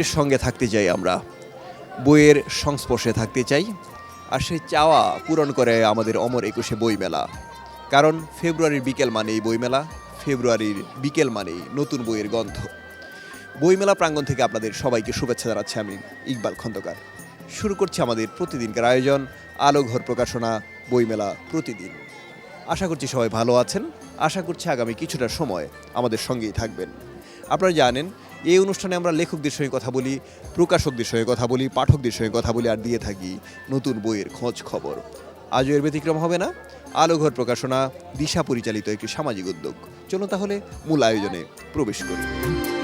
বইয়ের সঙ্গে থাকতে চাই আমরা। বইয়ের সংস্পর্শে থাকতে চাই। আর সেই চাওয়া পূরণ করে আমাদের অমর একুশে বইমেলা। কারণ ফেব্রুয়ারির বিকেল মানেই বইমেলা, ফেব্রুয়ারির বিকেল মানেই নতুন বইয়ের গন্ধ। বইমেলা প্রাঙ্গণ থেকে আপনাদের সবাইকে শুভেচ্ছা জানাচ্ছি আমি, ইকবাল খন্দকার। শুরু করছি আমাদের প্রতিদিনকার আয়োজন আলো ঘর প্রকাশনা, বইমেলা প্রতিদিন। আশা করছি সবাই ভালো আছেন। আশা করছি আগামী কিছুটা সময় আমাদের সঙ্গেই থাকবেন। আপনারা জানেন এই অনুষ্ঠানে আমরা লেখকদের সঙ্গে কথা বলি, প্রকাশকদের সঙ্গে কথা বলি, পাঠকদের সঙ্গে কথা বলি আর দিয়ে থাকি নতুন বইয়ের খোঁজ খবর। আজও এর ব্যতিক্রম হবে না। আলোঘর প্রকাশনা, দিশা পরিচালিত একটি সামাজিক উদ্যোগ। চলুন তাহলে মূল আয়োজনে প্রবেশ করি।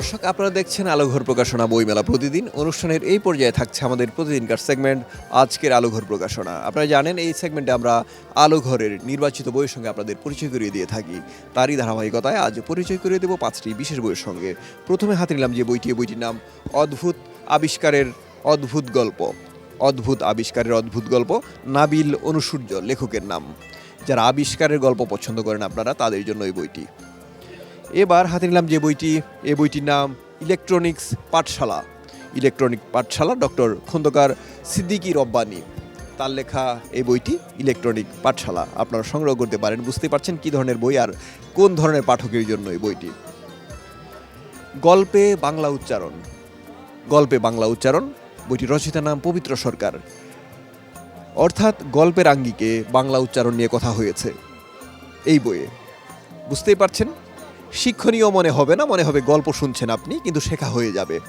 দর্শক, আপনারা দেখছেন আলোঘর প্রকাশনা বইমেলা প্রতিদিন। অনুষ্ঠানের এই পর্যায়ে থাকছে আমাদের প্রতিদিনকার সেগমেন্ট আজকের আলোঘর প্রকাশনা। আপনারা জানেন, এই সেগমেন্টে আমরা আলোঘরের নির্বাচিত বইয়ের সঙ্গে আপনাদের পরিচয় করিয়ে দিয়ে থাকি। তারই ধারাবাহিকতায় আজ পরিচয় করিয়ে দেব পাঁচটি বিশেষ বইয়ের সঙ্গে। প্রথমে হাতে নিলাম যে বইটি বইটির নাম অদ্ভুত আবিষ্কারের অদ্ভুত গল্প। অদ্ভুত আবিষ্কারের অদ্ভুত গল্প, নাবিল অনুসূর্য লেখকের নাম। যারা আবিষ্কারের গল্প পছন্দ করেন আপনারা, তাদের জন্য এই বইটি। এবার হাতে নিলাম যে বইটি এই বইটির নাম ইলেকট্রনিক্স পাঠশালা। ইলেকট্রনিক পাঠশালা ডক্টর খন্দকার সিদ্দিকী রব্বানি। তার লেখা এই বইটি ইলেকট্রনিক পাঠশালা। আপনারা সংগ্রহ করতে পারেন, বুঝতে পারছেন কী ধরনের বই আর কোন ধরনের পাঠকের জন্য এই বইটি। গল্পে বাংলা উচ্চারণ। গল্পে বাংলা উচ্চারণ বইটি রচিতার নাম পবিত্র সরকার। অর্থাৎ গল্পের আঙ্গিকে বাংলা উচ্চারণ নিয়ে কথা হয়েছে। এই বইয়ে। বুঝতেই পারছেন শিক্ষণীয় মনে হবে না, মনে হবে গল্প শুনছেন আপনি, কিন্তু শেখা হয়ে যাবে।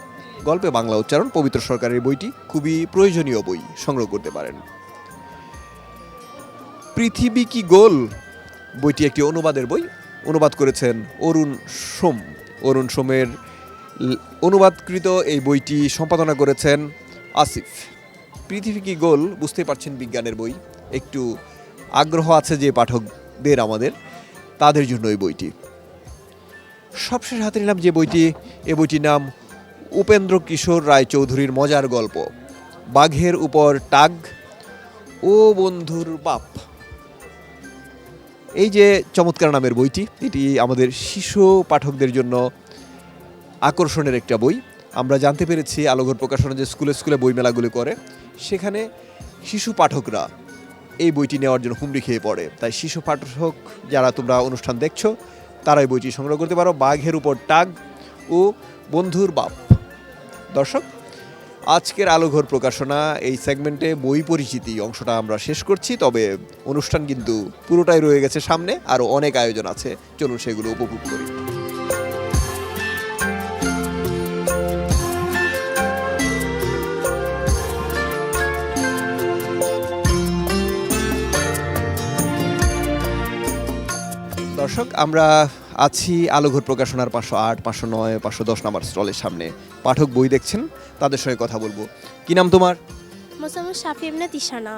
গল্পে বাংলা উচ্চারণ, পবিত্র সরকারের বইটি, খুবই প্রয়োজনীয় বই, সংগ্রহ করতে পারেন। পৃথিবী কি গোল? বইটি একটি অনুবাদের বই, অনুবাদ করেছেন অরুণ সোম। অরুণ সোমের অনুবাদকৃত এই বইটি সম্পাদনা করেছেন আসিফ। পৃথিবী কি গোল? বুঝতে পারছেন বিজ্ঞানের বই। একটু আগ্রহ আছে যে পাঠকদের আমাদের, তাদের জন্য এই বইটি। সবশেষ হাতে নিলাম যে বইটি, এ বইটির নাম উপেন্দ্র কিশোর রায় চৌধুরীর মজার গল্প। বাঘের উপর টাগ, ও বন্ধুর বাপ। এই যে চমৎকার নামের বইটি, এটি আমাদের শিশু পাঠকদের জন্য আকর্ষণের একটা বই। আমরা জানতে পেরেছি আলোঘর প্রকাশনা যে স্কুলে স্কুলে বইমেলাগুলি করে, সেখানে শিশু পাঠকরা এই বইটি নেওয়ার জন্য হুমড়ি খেয়ে পড়ে। তাই শিশু পাঠক যারা তোমরা অনুষ্ঠান দেখছ তারা এই বইটি সংগ্রহ করতে পারো। বাঘের উপর টাগ ও বন্ধুর বাপ। দর্শক, আজকের আলোঘর প্রকাশনা এই সেগমেন্টে বই পরিচিতি অংশটা আমরা শেষ করছি, তবে অনুষ্ঠান কিন্তু পুরোটাই রয়ে গেছে সামনে আরও অনেক আয়োজন আছে। চলুন সেগুলো উপভোগ করি। দর্শক আমরা আছি আলোঘর প্রকাশনার পাঁচশো আট পাঁচশো নয় পাঁচশো দশ নাম্বার স্টলের সামনে। পাঠক বই দেখছেন তাদের সঙ্গে কথা বলব। কি নাম তোমার? মোসাম্মদ শাফি ইবনে তিশানা।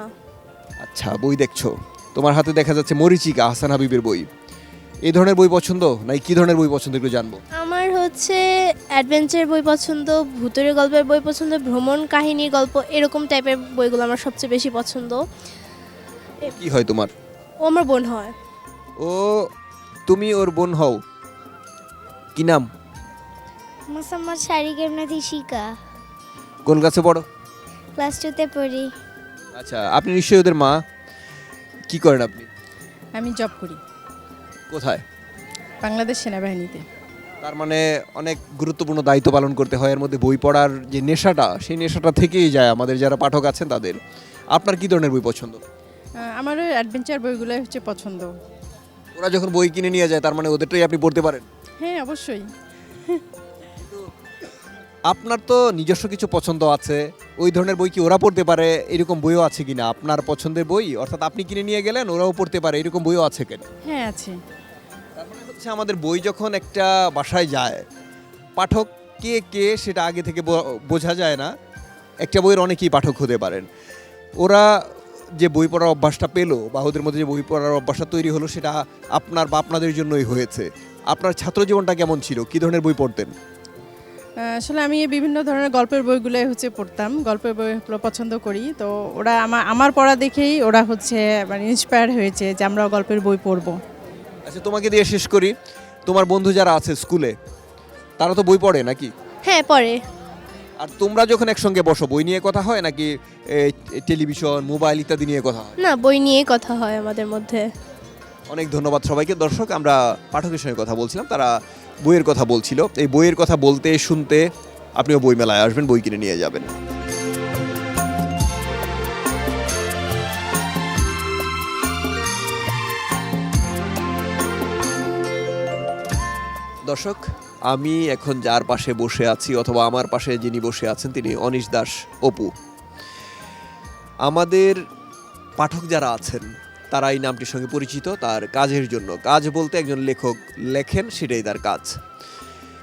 আচ্ছা বই দেখছ। তোমার হাতে দেখা যাচ্ছে মরিচিকা হাসান হাবিবের বই। এই ধরনের বই পছন্দ নাই কি ধরনের বই পছন্দ একটু জানব। আমার হচ্ছে অ্যাডভেঞ্চার বই পছন্দ ভূতের গল্পের বই পছন্দ ভ্রমণ কাহিনীর গল্প এরকম টাইপের বইগুলো আমার সবচেয়ে বেশি পছন্দ। কি হয় তোমার? ও আমার বোন হয়। ও তুমি ওর বোন হও। কি নাম? মোসাম্মদ শারিক এমনাথি শিকা কোন কাছে পড়ো? ক্লাস টুতে পড়ি। আচ্ছা আপনি নিশ্চয়ই ওদের মা। কি করেন আপনি? আমি জব করি। কোথায়? বাংলাদেশ সেনাবাহিনীতে। তার মানে অনেক গুরুত্বপূর্ণ দায়িত্ব পালন করতে হয়। এর মধ্যে বই পড়ার যে নেশাটা সেই নেশাটা থেকেই যায় আমাদের যারা পাঠক আছেন তাদের। আপনার কি ধরনের বই পছন্দ? আমার অ্যাডভেঞ্চার বইগুলোই হচ্ছে পছন্দ। ওরা যখন বই কিনে নিয়ে যায় তার মানে ওদেরটাই আপনি পড়তে পারেন। হ্যাঁ অবশ্যই। আপনার তো নিজস্ব কিছু পছন্দ আছে ওই ধরনের বই কি ওরা পড়তে পারে? এরকম বইও আছে কিনা? আপনার পছন্দের বই? অর্থাৎ আপনি কিনে নিয়ে গেলেন ওরাও পড়তে পারে এরকম বইও আছে কিনা? হ্যাঁ আছে। মানে হচ্ছে আমাদের বই যখন একটা বাসায় যায় পাঠক কে কে সেটা আগে থেকে বোঝা যায় না। একটা বইয়ের অনেকেই পাঠক হতে পারেন। ওরা যে বই পড়ার অভ্যাসটা পেল বা ওদের মধ্যে যে বই পড়ার অভ্যাসটা তৈরি হলো সেটা আপনার বা আপনাদের জন্যই হয়েছে। আপনার ছাত্র জীবনটা কেমন ছিল? কি ধরনের বই পড়তেন? আসলে আমি বিভিন্ন ধরনের গল্পের বইগুলো হচ্ছে পড়তাম। গল্পের বইগুলো পছন্দ করি। তো ওরা আমার আমার পড়া দেখেই ওরা হচ্ছে মানে ইন্সপায়ার হয়েছে যে আমরাও গল্পের বই পড়ব। আচ্ছা তোমাকে দিয়ে শেষ করি। তোমার বন্ধু যারা আছে স্কুলে তারা তো বই পড়ে নাকি? হ্যাঁ পরে আর তোমরা যখন একসঙ্গে বসো বই নিয়ে কথা হয় নাকি টেলিভিশন মোবাইল ইত্যাদি নিয়ে কথা হয়? না বই নিয়ে কথা হয় আমাদের মধ্যে। অনেক ধন্যবাদ সবাইকে। দর্শক আমরা পাঠকের সঙ্গে কথা বলছিলাম তারা বইয়ের কথা বলছিল। এই বইয়ের কথা বলতে শুনতে আপনিও বই মেলায় আসবেন বই কিনে নিয়ে যাবেন। দর্শক আমি এখন যার পাশে বসে আছি অথবা আমার পাশে যিনি বসে আছেন তিনি অনিশ দাস অপু। আমাদের পাঠক যারা আছেন তারা এই নামটির সঙ্গে পরিচিত, তার কাজের জন্য। কাজ বলতে একজন লেখক লেখেন, সেটাই তার কাজ।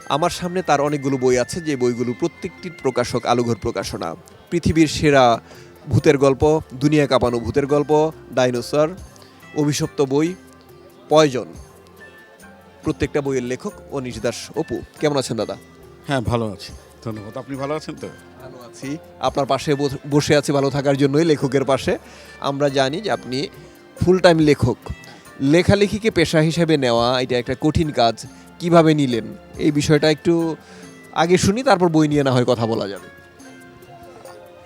আমার সামনে তার অনেকগুলো বই আছে, যে বইগুলো প্রত্যেকটির প্রকাশক আলুঘর প্রকাশনা। পৃথিবীর সেরা ভূতের গল্প, দুনিয়া কাঁপানো ভূতের গল্প, ডাইনোসর, অভিশপ্ত বই, পয়জন। প্রত্যেকটা বইয়ের লেখক অনিশ দাস অপু। কেমন আছেন দাদা? হ্যাঁ ভালো আছি। ধন্যবাদ। আপনি ভালো আছেন তো? ভালো আছি। আপনার পাশে বস- বসে আছি ভালো থাকার জন্যই লেখকের পাশে। আমরা জানি যে আপনি ফুল টাইম লেখক। লেখালেখিকে পেশা হিসেবে নেওয়া এটা একটা কঠিন কাজ। কীভাবে নিলেন? এই বিষয়টা একটু আগে শুনি তারপর বই নিয়ে না হয় কথা বলা যাবে।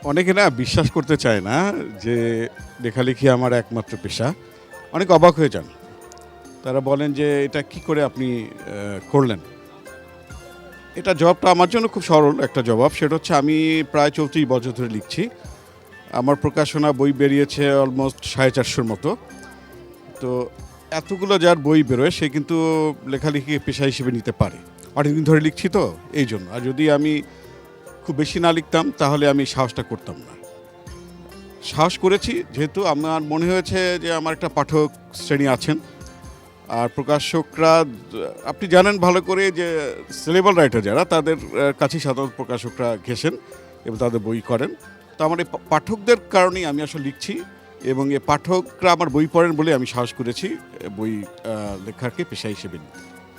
অনেকে না বিশ্বাস করতে চায় না যে লেখালেখি আমার একমাত্র পেশা। অনেক অবাক হয়ে যান। তারা বলেন যে এটা কি করে আপনি করলেন? এটা জবাবটা আমার জন্য খুব সরল একটা জবাব। সেটা হচ্ছে আমি প্রায় চৌত্রিশ বছর ধরে লিখছি। আমার প্রকাশনা বই বেরিয়েছে অলমোস্ট সাড়ে চারশোর মতো। তো এতগুলো যার বই বেরোয়, সে কিন্তু লেখালেখি পেশা হিসেবে নিতে পারে। অনেকদিন ধরে লিখছি তো, এই জন্য। আর যদি আমি খুব বেশি না লিখতাম, তাহলে আমি সাহসটা করতাম না। সাহস করেছি, যেহেতু আমার মনে হয়েছে যে আমার একটা পাঠক শ্রেণি আছেন। আর প্রকাশকরা আপনি জানেন ভালো করে যে সিলেবল রাইটার যারা তাদের আহ, কাছেই সাধারণত প্রকাশকরা ঘেসেন এবং তাদের বই করেন। তো আমার এই পাঠকদের কারণেই আমি আসলে লিখছি এবং এ পাঠকরা আমার বই পড়েন বলে আমি সাহস করেছি বই লেখাকে পেশা হিসেবে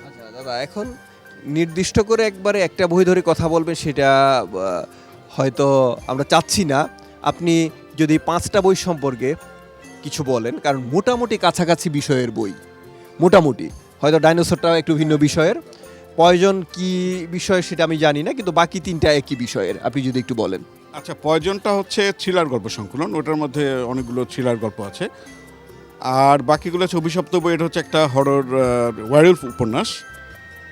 আচ্ছা দাদা এখন নির্দিষ্ট করে একবারে একটা বই ধরে কথা বলবেন সেটা হয়তো আমরা চাচ্ছি না। আপনি যদি পাঁচটা বই সম্পর্কে কিছু বলেন কারণ মোটামুটি কাছাকাছি বিষয়ের বই। মোটামুটি। হয়তো ডাইনোসরটাও একটু ভিন্ন বিষয়ের। পয়জন কি বিষয় সেটা আমি জানি না, কিন্তু বাকি তিনটা একই বিষয়ের, আপনি যদি একটু বলেন। আচ্ছা পয়জনটা হচ্ছে থ্রিলার গল্প সংকলন, ওটার মধ্যে অনেকগুলো থ্রিলার গল্প আছে। আর বাকিগুলো হচ্ছে অভিশপ্ত বই এটা হচ্ছে একটা হরর ওয়াইল্ড উপন্যাস।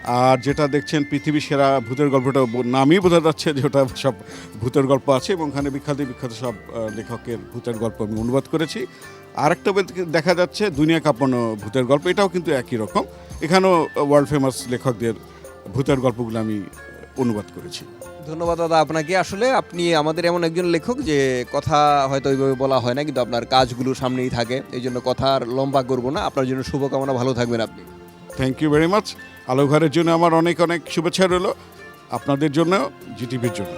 আর যেটা দেখছেন পৃথিবীর সেরা ভূতের গল্পটা নামই বোঝা যাচ্ছে যে ওটা সব ভূতের গল্প আছে এবং ওখানে বিখ্যাত বিখ্যাত সব লেখকের ভূতের গল্প আমি অনুবাদ করেছি। আর একটা দেখা যাচ্ছে দুনিয়া কাঁপানো ভূতের গল্প এটাও কিন্তু একই রকম। এখানেও ওয়ার্ল্ড ফেমাস লেখকদের ভূতের গল্পগুলো আমি অনুবাদ করেছি। ধন্যবাদ দাদা আপনাকে। আসলে আপনি আমাদের এমন একজন লেখক যে কথা হয়তো ওইভাবে বলা হয় না কিন্তু আপনার কাজগুলো সামনেই থাকে। এই জন্য কথা আর লম্বা করব না। আপনার জন্য শুভকামনা। ভালো থাকবেন আপনি। থ্যাংক ইউ ভেরি মাচ আলো ঘরের জন্য আমার অনেক অনেক শুভেচ্ছা রইল। আপনাদের জন্য জিটিভির জন্য।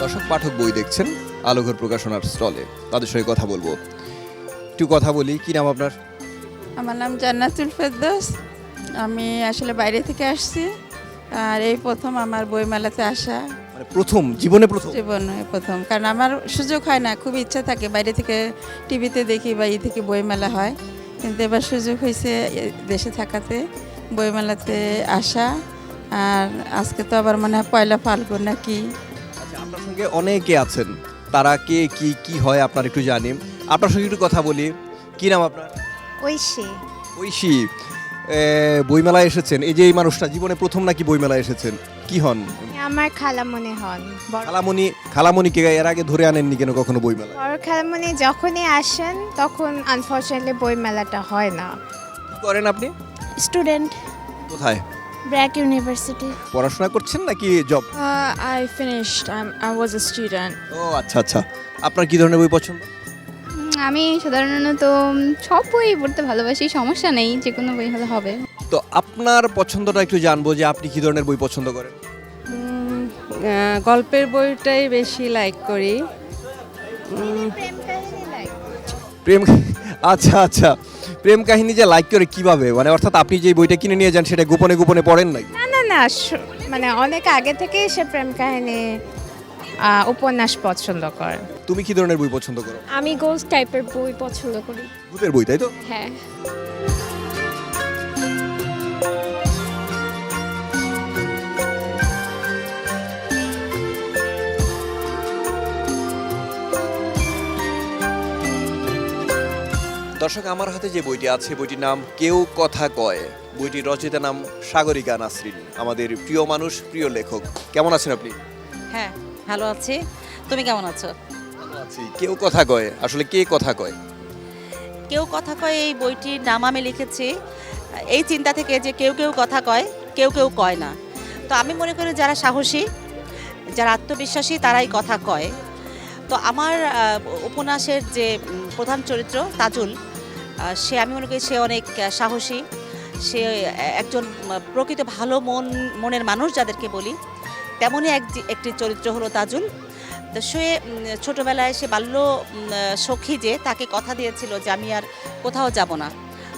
দর্শক পাঠক বই দেখছেন আলোঘর প্রকাশনার স্টলে। তাদের সঙ্গে কথা বলব। একটু কথা বলি কি নাম আপনার? আমার নাম জান্নাতুল ফেরদৌস। আমি আসলে বাইরে থেকে আসছি। আর এই প্রথম আমার বইমেলাতে আসা। মানে প্রথম জীবনে প্রথম? জীবনে প্রথম। কারণ আমার সুযোগ হয় না খুব ইচ্ছা থাকে। বাইরে থেকে টিভিতে দেখি বা ই থেকে বইমেলা হয়। কিন্তু এবার সুযোগ হয়েছে দেশে থাকাতে বইমেলাতে আসা। আর আজকে তো আবার মনে হয় পয়লা ফাল্গুন নাকি। আচ্ছা আপনার সঙ্গে অনেকে আছেন। তারা কে কি কি হয় আপনার একটু জানি। আপনার সঙ্গে একটু কথা বলি। কি নাম আপনার? ঐশী। ঐশী। বইমেলায় এসেছেন। এই যে এই মানুষটা জীবনে প্রথম নাকি বইমেলায় এসেছেন? কি হন? আমার খালামণি হন। খালামণি খালামণিকে এর আগে ধরে আনেননি কেন কখনো বইমেলা বড় খালামণি যখনই আসেন তখন আনফর্চুনেটলি বই মেলাটা হয় না। কি করেন আপনি? স্টুডেন্ট কোথায়? ব্র্যাক ইউনিভার্সিটি পড়াশোনা করছেন নাকি job finished. I'm, I was a student. ও আচ্ছা আচ্ছা। আপনার কি ধরনের বই পছন্দ? আমি সাধারণত সব বই পড়তে ভালোবাসি সমস্যা নেই যে কোনো বই হলে হবে। তো আপনার পছন্দটা একটু জানব যে আপনি কি ধরনের বই পছন্দ করেন? গল্পের বইটাই বেশি লাইক করি। প্রেম কাহিনী আচ্ছা আচ্ছা। প্রেম কাহিনী যে লাইক করে কীভাবে? মানে অর্থাৎ আপনি যে বইটা কিনে নিয়ে যান সেটা গোপনে গোপনে পড়েন নাকি? না না না মানে অনেক আগে থেকেই সে প্রেম কাহিনী উপন্যাস পছন্দ করে। তুমি কি ধরনের বই পছন্দ করো? আমি গোস্ট টাইপের বই পছন্দ করি। ভূতের বই তাই তো? হ্যাঁ। দর্শক আমার হাতে যে বইটি আছে বইটির নাম কেউ কথা কয়। বইটির রচয়িতার নাম সাগরিকা নাসরিন আমাদের প্রিয় মানুষ প্রিয় লেখক। কেমন আছেন আপনি? হ্যাঁ ভালো আছি। তুমি কেমন আছো? কেউ কথা কয়? আসলে কে কথা কয়? কেউ কথা কয়, এই বইটির নাম আমি লিখেছি। এই চিন্তা থেকে যে কেউ কেউ কথা কয়, কেউ কেউ কয় না। তো আমি মনে করি যারা সাহসী, যারা আত্মবিশ্বাসী, তারাই কথা কয়। তো আমার উপন্যাসের যে প্রধান চরিত্র তাজুল সে আমি মনে করি সে অনেক সাহসী। সে একজন প্রকৃত ভালো মন, মনের মানুষ যাদেরকে বলি। তেমনই এক, একটি চরিত্র হলো তাজুল। তো সে ছোটবেলায় সে বাল্য সখী যে, তাকে কথা দিয়েছিল যে, আমি আর কোথাও যাব না।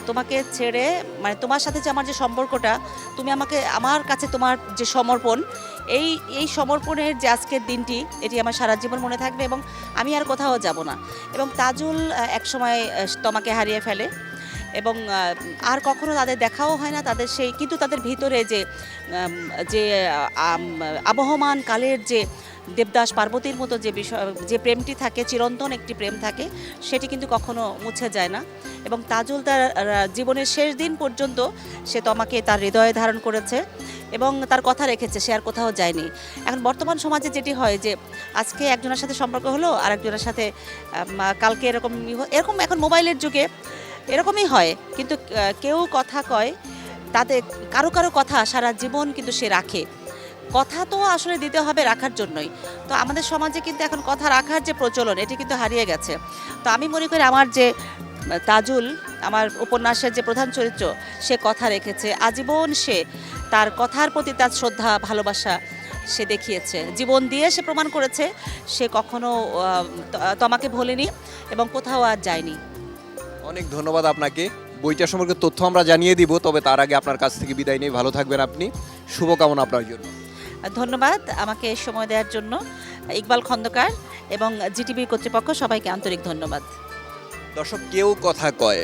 তোমাকে ছেড়ে মানে তোমার সাথে যে আমার যে সম্পর্কটা, তুমি আমাকে, আমার কাছে তোমার যে সমর্পণ, এই এই সমর্পণের যে আজকের দিনটি, এটি আমার সারা জীবন মনে থাকবে এবং আমি আর কোথাও যাব না। এবং তাজুল একসময় তোমাকে হারিয়ে ফেলে। এবং আর কখনো তাদের দেখাও হয় না, তাদের সেই, কিন্তু তাদের ভিতরে যে যে আবহমান কালের যে দেবদাস পার্বতীর মতো যে বিষয়, যে প্রেমটি থাকে, চিরন্তন একটি প্রেম থাকে, সেটি কিন্তু কখনো মুছে যায় না। এবং তাজুল তার জীবনের শেষ দিন পর্যন্ত সে তোমাকে তার হৃদয়ে ধারণ করেছে এবং তার কথা রেখেছে, সে আর কোথাও যায়নি। এখন বর্তমান সমাজে যেটি হয় যে, আজকে একজনের সাথে সম্পর্ক হলো আর একজনের সাথে কালকে এরকম এরকম এখন মোবাইলের যুগে এরকমই হয়। কিন্তু কেউ কথা কয়, তাতে কারও কারও কথা সারা জীবন কিন্তু সে রাখে। কথা তো আসলে দিতে হবে রাখার জন্যই। তো আমাদের সমাজে কিন্তু এখন কথা রাখার যে প্রচলন, এটি কিন্তু হারিয়ে গেছে। তো আমি মনে করি আমার যে তাজুল, আমার উপন্যাসের যে প্রধান চরিত্র, সে কথা রেখেছে। আজীবন সে তার কথার প্রতি তার শ্রদ্ধা, ভালোবাসা সে দেখিয়েছে। জীবন দিয়ে সে প্রমাণ করেছে, সে কখনো তোমাকে ভোলেনি এবং কোথাও আর যায়নি। অনেক ধন্যবাদ আপনাকে। বইটা সম্পর্কে তথ্য আমরা জানিয়ে দিব তবে তার আগে আপনার কাছ থেকে বিদায় নিয়ে ভালো থাকবেন আপনি। শুভকামনা আপনার জন্য। ধন্যবাদ আমাকে সময় দেওয়ার জন্য ইকবাল খন্দকার এবং জিটিভি কর্তৃপক্ষ সবাইকে আন্তরিক ধন্যবাদ। দর্শক কেউ কথা কয়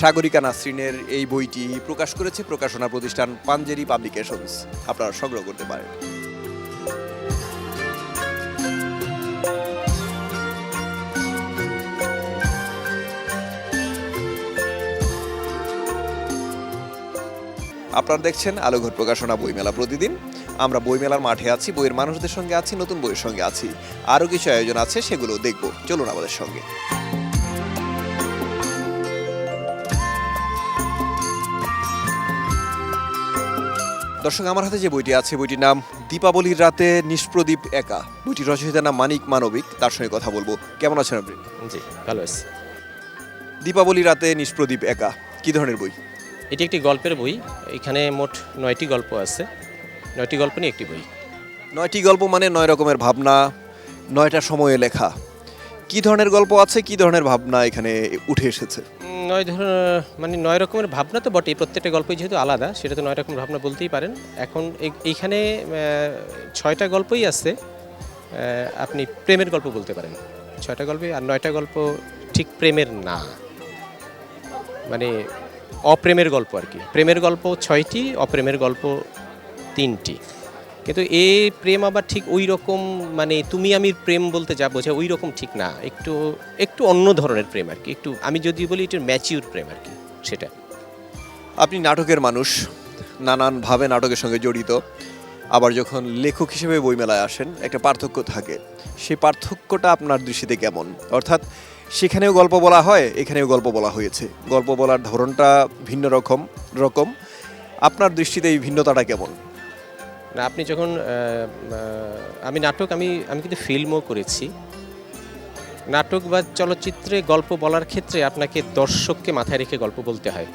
সাগরিকা নাসরিনের এই বইটি প্রকাশ করেছে প্রকাশনা প্রতিষ্ঠান পাঞ্জেরি পাবলিকেশনস। আপনারা সংগ্রহ করতে পারেন। আপনারা দেখছেন আলোঘর প্রকাশনা বইমেলা প্রতিদিন। আমরা বইমেলার মাঠে আছি বইয়ের মানুষদের সঙ্গে আছি নতুন বইয়ের সঙ্গে আছি। আরও কিছু আয়োজন আছে সেগুলো দেখব। চলুন আমাদের সঙ্গে। দর্শক আমার হাতে যে বইটি আছে বইটির নাম দীপাবলির রাতে নিষ্প্রদীপ একা। বইটির রচয়িতার নাম মানিক মানবিক। তার সঙ্গে কথা বলব। কেমন আছেন আপনি? জি ভালো আছে। দীপাবলি রাতে নিষ্প্রদীপ একা। কি ধরনের বই? এটি একটি গল্পের বই। এখানে মোট নয়টি গল্প আছে। নয়টি গল্প নিয়ে একটি বই। নয়টি গল্প মানে নয় রকমের ভাবনা নয়টা সময়ে লেখা। কি ধরনের গল্প আছে কি ধরনের ভাবনা এখানে উঠে এসেছে? নয় ধর মানে নয় রকমের ভাবনা তো বটে প্রত্যেকটা গল্পই যেহেতু আলাদা সেটা তো নয় রকমের ভাবনা বলতেই পারেন। এখন এই- এইখানে ছয়টা গল্পই আছে। আপনি প্রেমের গল্প বলতে পারেন। ছয়টা গল্পই আর নয়টা গল্প ঠিক প্রেমের না। মানে অপ্রেমের গল্প আর কি। প্রেমের গল্প ছয়টি, অপ্রেমের গল্প তিনটি। কিন্তু এ প্রেম আবার ঠিক ওই রকম মানে তুমি আমি প্রেম বলতে যা বোঝা ওই রকম ঠিক না। একটু একটু অন্য ধরনের প্রেম আর কি। একটু, আমি যদি বলি এটা ম্যাচিউর প্রেম আর কি, সেটা। আপনি নাটকের মানুষ নানানভাবে নাটকের সঙ্গে জড়িত। আবার যখন লেখক হিসেবে বইমেলায় আসেন, একটা পার্থক্য থাকে। সেই পার্থক্যটা আপনার দৃষ্টিতে কেমন? অর্থাৎ সেখানেও গল্প বলা হয়, এখানেও গল্প বলা হয়েছে। গল্প বলার ধরনটা ভিন্ন রকম রকম। আপনার দৃষ্টিতে এই ভিন্নতাটা কেমন? না, আপনি যখন আমি নাটক, আমি আমি কিন্তু ফিল্মও করেছি। নাটক বা চলচ্চিত্রে গল্প বলার ক্ষেত্রে আপনাকে দর্শককে মাথায় রেখে গল্প বলতে হয়।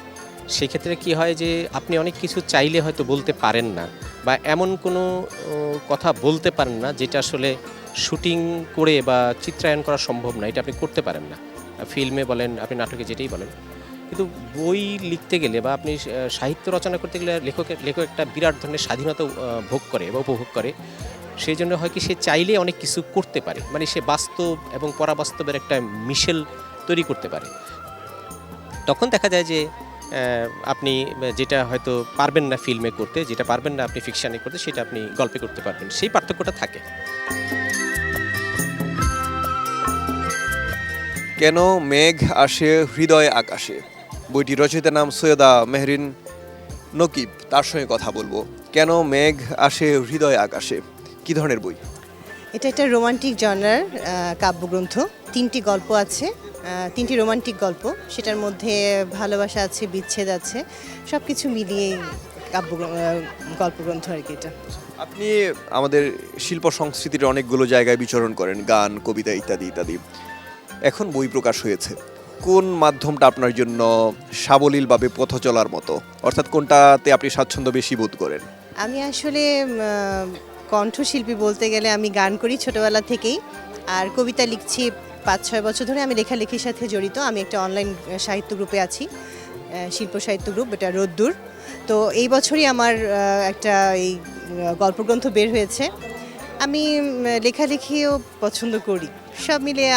সেক্ষেত্রে কি হয় যে, আপনি অনেক কিছু চাইলে হয়তো বলতে পারেন না বা এমন কোনো কথা বলতে পারেন না যেটা আসলে শুটিং করে বা চিত্রায়ন করা সম্ভব না, এটা আপনি করতে পারেন না। ফিল্মে বলেন, আপনি নাটকে যেটাই বলেন। কিন্তু বই লিখতে গেলে বা আপনি সাহিত্য রচনা করতে গেলে লেখকের লেখক একটা বিরাট ধরনের স্বাধীনতা ভোগ করে বা উপভোগ করে। সেই জন্য হয় কি, সে চাইলে অনেক কিছু করতে পারে। মানে সে বাস্তব এবং পরাবাস্তবের একটা মিশেল তৈরি করতে পারে। তখন দেখা যায় যে আপনি যেটা হয়তো পারবেন না ফিল্মে করতে, যেটা পারবেন না আপনি ফিকশানে করতে, সেটা আপনি গল্পে করতে পারবেন। সেই পার্থক্যটা থাকে। কেন মেঘ আসে হৃদয় আকাশে? বইটি রচয়িতার নাম সৈয়দা মেহরিন নকিব তার সঙ্গে কথা বলব। কেন মেঘ আসে হৃদয় আকাশে? কি ধরনের বই? এটা একটা রোমান্টিক জনার কাব্যগ্রন্থ। তিনটি গল্প আছে তিনটি রোমান্টিক গল্প। সেটার মধ্যে ভালোবাসা আছে বিচ্ছেদ আছে সব কিছু মিলিয়েই কাব্য গল্পগ্রন্থ আর কি এটা। আপনি আমাদের শিল্প সংস্কৃতির অনেকগুলো জায়গায় বিচরণ করেন গান কবিতা ইত্যাদি ইত্যাদি। এখন বই প্রকাশ হয়েছে। কোন মাধ্যমটা আপনার জন্য সাবলীলভাবে পথ চলার মতো? অর্থাৎ কোনটাতে আপনি স্বাচ্ছন্দ্য বেশি বোধ করেন? আমি আসলে কণ্ঠশিল্পী বলতে গেলে আমি গান করি ছোটবেলা থেকেই। আর কবিতা লিখছি পাঁচ ছয় বছর ধরে। আমি লেখালেখির সাথে জড়িত। আমি একটা অনলাইন সাহিত্য গ্রুপে আছি। শিল্প সাহিত্য গ্রুপ, এটা রোদ্দুর। তো এই বছরই আমার একটা এই গল্পগ্রন্থ বের হয়েছে। আমি লেখালেখিও পছন্দ করি। সব মিলিয়ে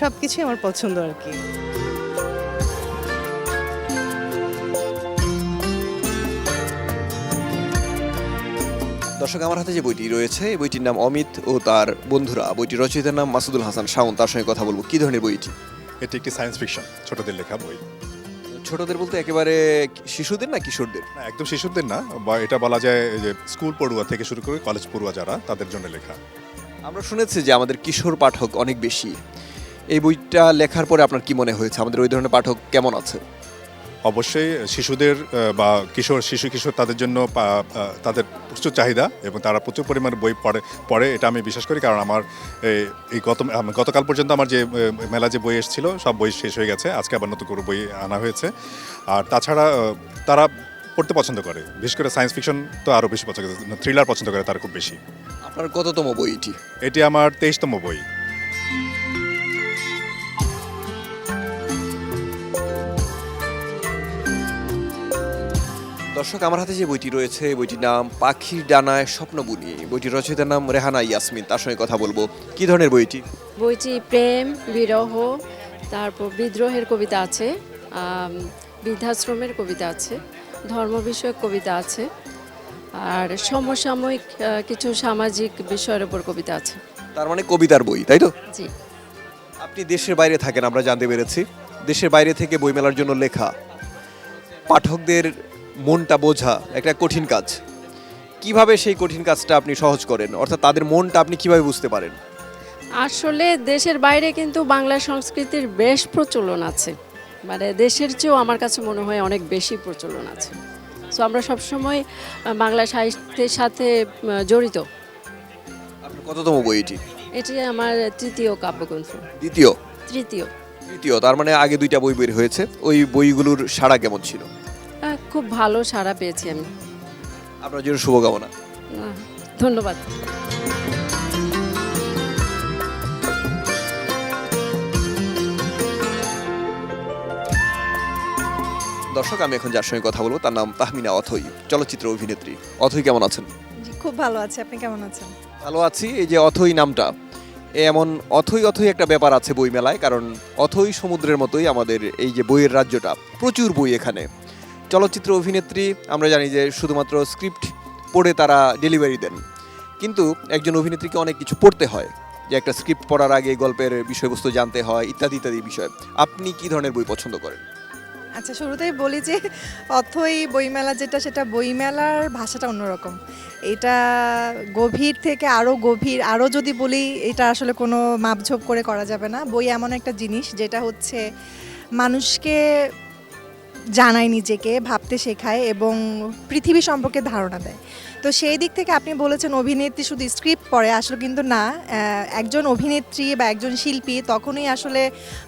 সব কিছুই আমার পছন্দ আর কি। দর্শক আমার হাতে যে বইটি রয়েছে এই বইটির নাম অমিত ও তার বন্ধুরা। বইটির রচয়িতার নাম মাসুদুল হাসান শাওন তার সঙ্গে কথা বলব। কি ধরনের বইটি? এটি একটি সায়েন্স ফিকশন ছোটদের লেখা বই। ছোটদের বলতে একেবারে শিশুদের না কিশোরদের? না একদম শিশুদের না বা এটা বলা যায় যে স্কুল পড়ুয়া থেকে শুরু করে কলেজ পড়ুয়া যারা তাদের জন্য লেখা। আমরা শুনেছি যে আমাদের কিশোর পাঠক অনেক বেশি। এই বইটা লেখার পরে আপনার কি মনে হয়েছে? আমাদের ওই ধরনের পাঠক কেমন আছে? অবশ্যই শিশুদের বা কিশোর শিশু কিশোর তাদের জন্য তাদের প্রচুর চাহিদা এবং তারা প্রচুর পরিমাণে বই পড়ে পড়ে এটা আমি বিশ্বাস করি। কারণ আমার এই- এই গত গতকাল পর্যন্ত আমার যে মেলা যে বই এসেছিল সব বই শেষ হয়ে গেছে। আজকে আবার নতুন করে বই আনা হয়েছে। আর তাছাড়া তারা পড়তে পছন্দ করে। বিশেষ করে সায়েন্স ফিকশন তো আরও বেশি পছন্দ করে থ্রিলার পছন্দ করে তারা খুব বেশি। আপনার কততম বই এটি এটি আমার তেইশতম বই। দর্শক আমার হাতে যে বইটি রয়েছে বইটির নাম পাখির ডানায় স্বপ্ন বুনি। বইটির রচয়িতার নাম রেহানা ইয়াসমিন তার সঙ্গে কথা বলব। কি ধরনের বইটি? বইটি প্রেম বিরহ তারপর বিদ্রোহের কবিতা আছে বৃদ্ধাশ্রমের কবিতা আছে ধর্ম বিষয়ক কবিতা আছে আর সমসাময়িক কিছু সামাজিক বিষয়ের উপর কবিতা আছে। তার মানে কবিতার বই তাই তো? জি। আপনি দেশের বাইরে থাকেন আমরা জানতে পেরেছি। দেশের বাইরে থেকে বইমেলার জন্য লেখা পাঠকদের মনটা বোঝা একটা কঠিন কাজ। কীভাবে সেই কঠিন কাজটা আপনি সহজ করেন? অর্থাৎ তাদের মনটা আপনি কীভাবে বুঝতে পারেন? আসলে দেশের বাইরে কিন্তু বাংলা সংস্কৃতির বেশ প্রচলন আছে। মানে দেশের চেয়েও আমার কাছে মনে হয় অনেক বেশি প্রচলন আছে। সো আমরা সবসময় বাংলা সাহিত্যের সাথে জড়িত। আপনার কততম বই এটি? এটি আমার তৃতীয় কাব্যগ্রন্থ। দ্বিতীয়? তৃতীয়। তৃতীয় তার মানে আগে দুইটা বই বের হয়েছে। ওই বইগুলোর সাড়া কেমন ছিল? খুব ভালো সাড়া পেয়েছি আমি। আপনার জন্য শুভকামনা। ধন্যবাদ। দর্শক আমি এখন যার সঙ্গে কথা বলব তার নাম তাহমিনা অথই চলচ্চিত্র অভিনেত্রী। অথই কেমন আছেন? খুব ভালো আছে। আপনি কেমন আছেন? ভালো আছি। এই যে অথই নামটা এ এমন অথই অথই একটা ব্যাপার আছে বই মেলায় কারণ অথই সমুদ্রের মতোই আমাদের এই যে বইয়ের রাজ্যটা প্রচুর বই এখানে। চলচ্চিত্র অভিনেত্রী, আমরা জানি যে শুধুমাত্র স্ক্রিপ্ট পড়ে তারা ডেলিভারি দেন। কিন্তু একজন অভিনেত্রীকে অনেক কিছু পড়তে হয়, যে একটা স্ক্রিপ্ট পড়ার আগে গল্পের বিষয়বস্তু জানতে হয়, ইত্যাদি ইত্যাদি বিষয়। আপনি কি ধরনের বই পছন্দ করেন? আচ্ছা শুরুতেই বলি যে অথই বইমেলা যেটা, সেটা বইমেলার ভাষাটা অন্যরকম। এটা গভীর থেকে আরও গভীর আরও যদি বলি, এটা আসলে কোনো মাপঝোপ করে করা যাবে না। বই এমন একটা জিনিস, যেটা হচ্ছে মানুষকে জানায় নিজেকে, ভাবতে শেখায় এবং পৃথিবী সম্পর্কে ধারণা দেয়। তো সেই দিক থেকে আপনি বলেছেন অভিনেত্রী শুধু স্ক্রিপ্ট পড়ে, আসলে কিন্তু না একজন অভিনেত্রী বা একজন শিল্পী তখনই আসলে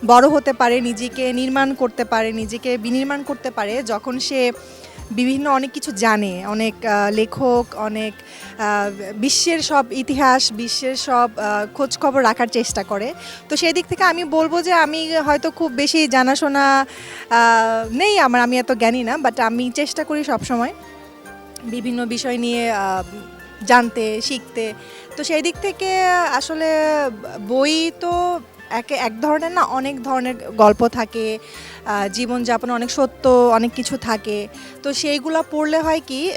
বড় হতে পারে, নিজেকে নির্মাণ করতে পারে, নিজেকে বিনির্মাণ করতে পারে, যখন সে বিভিন্ন অনেক কিছু জানে, অনেক লেখক, অনেক বিশ্বের সব ইতিহাস, বিশ্বের সব খোঁজ খবর রাখার চেষ্টা করে। তো সেই দিক থেকে আমি বলব যে আমি হয়তো খুব বেশি জানাশোনা নেই আমার, আমি এত জ্ঞানী না বাট আমি চেষ্টা করি সবসময় বিভিন্ন বিষয় নিয়ে জানতে, শিখতে। তো সেই দিক থেকে আসলে বই তো একে এক ধরনের না অনেক ধরনের গল্প থাকে জীবনযাপনে অনেক সত্য, অনেক কিছু থাকে। তো সেইগুলো পড়লে হয় কি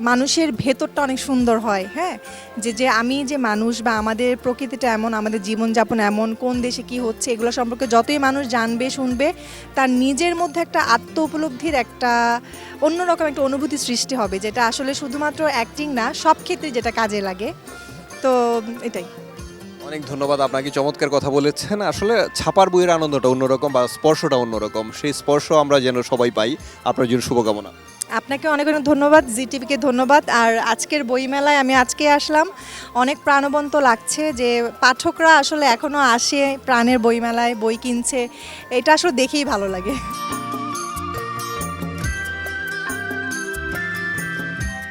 মানুষের ভেতরটা অনেক সুন্দর হয় হ্যাঁ? যে যে, আমি যে মানুষ বা আমাদের প্রকৃতিটা এমন, আমাদের জীবনযাপন এমন, কোন দেশে কি হচ্ছে, এগুলো সম্পর্কে যতই মানুষ জানবে, শুনবে, তার নিজের মধ্যে একটা আত্ম উপলব্ধির একটা অন্যরকম একটা অনুভূতি সৃষ্টি হবে, যেটা আসলে শুধুমাত্র অ্যাক্টিং না, সব ক্ষেত্রে যেটা কাজে লাগে। তো, এটাই। অনেক ধন্যবাদ আপনাকে চমৎকার কথা বলেছেন। আসলে ছাপার বইয়ের আনন্দটা অন্যরকম বা স্পর্শটা অন্যরকম। সেই স্পর্শ আমরা যেন সবাই পাই, আপনার জন্য শুভকামনা। আপনাকে অনেক অনেক ধন্যবাদ জি টিভিকে ধন্যবাদ। আর আজকের বইমেলায় আমি আজকে আসলাম। অনেক প্রাণবন্ত লাগছে যে পাঠকরা আসলে এখনও আসে প্রাণের বইমেলায়, বই কিনছে। এটা আসলে দেখেই ভালো লাগে।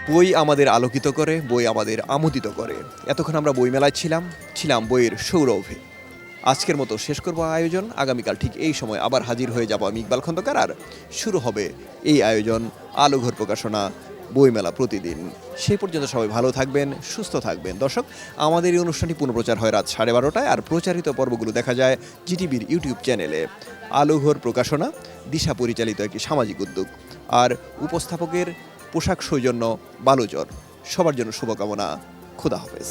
বই আমাদের আলোকিত করে, বই আমাদের আমোদিত করে। এতক্ষণ আমরা বইমেলায় ছিলাম ছিলাম বইয়ের সৌরভে। আজকের মতো শেষ করব আয়োজন। আগামীকাল ঠিক এই সময় আবার হাজির হয়ে যাব আমি ইকবাল খন্দকার আর শুরু হবে এই আয়োজন, আলোঘর প্রকাশনা, বইমেলা প্রতিদিন। সেই পর্যন্ত সবাই ভালো থাকবেন, সুস্থ থাকবেন। দর্শক, আমাদের এই অনুষ্ঠানটি পুনঃপ্রচার হয় রাত সাড়ে বারোটায় আর প্রচারিত পর্বগুলো দেখা যায় জিটিভির ইউটিউব চ্যানেলে। আলোঘর প্রকাশনা, দিশা পরিচালিত একটি সামাজিক উদ্যোগ। আর উপস্থাপকের পোশাক সৌজন্য বালুচর। সবার জন্য শুভকামনা। খুদা হাফেজ।